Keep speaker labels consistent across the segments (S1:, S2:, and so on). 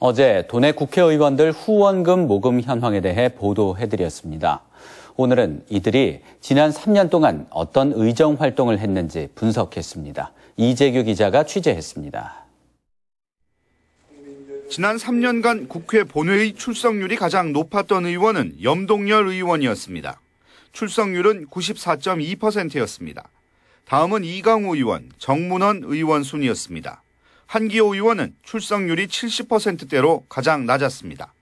S1: 어제 도내 국회의원들 후원금 모금 현황에 대해 보도해드렸습니다. 오늘은 이들이 지난 3년 동안 어떤 의정 활동을 했는지 분석했습니다. 이재규 기자가 취재했습니다.
S2: 지난 3년간 국회 본회의 출석률이 가장 높았던 의원은 염동열 의원이었습니다. 출석률은 94.2%였습니다. 다음은 이강우 의원, 정문원 의원 순이었습니다. 한기호 의원은 출석률이 70%대로 가장 낮았습니다.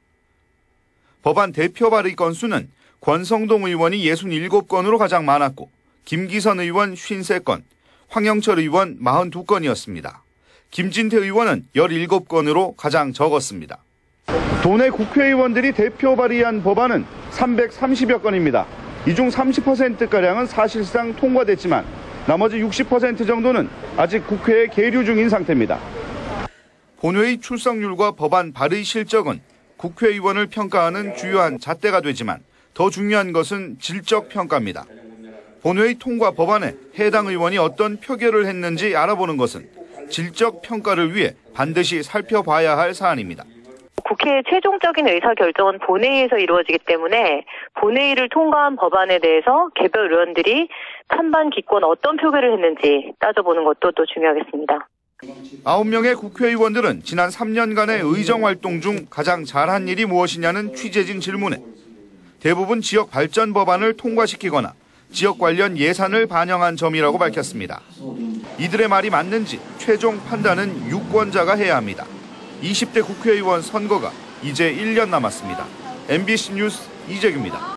S2: 법안 대표 발의 건수는 권성동 의원이 67건으로 가장 많았고 김기선 의원 53건, 황영철 의원 42건이었습니다. 김진태 의원은 17건으로 가장 적었습니다. 도내 국회의원들이 대표 발의한 법안은 330여 건입니다. 이 중 30%가량은 사실상 통과됐지만 나머지 60% 정도는 아직 국회에 계류 중인 상태입니다. 본회의 출석률과 법안 발의 실적은 국회의원을 평가하는 주요한 잣대가 되지만 더 중요한 것은 질적 평가입니다. 본회의 통과 법안에 해당 의원이 어떤 표결을 했는지 알아보는 것은 질적 평가를 위해 반드시 살펴봐야 할 사안입니다.
S3: 국회의 최종적인 의사결정은 본회의에서 이루어지기 때문에 본회의를 통과한 법안에 대해서 개별 의원들이 찬반 기권 어떤 표결을 했는지 따져보는 것도 또 중요하겠습니다.
S2: 9명의 국회의원들은 지난 3년간의 의정 활동 중 가장 잘한 일이 무엇이냐는 취재진 질문에 대부분 지역 발전 법안을 통과시키거나 지역 관련 예산을 반영한 점이라고 밝혔습니다. 이들의 말이 맞는지 최종 판단은 유권자가 해야 합니다. 20대 국회의원 선거가 이제 1년 남았습니다. MBC 뉴스 이재규입니다.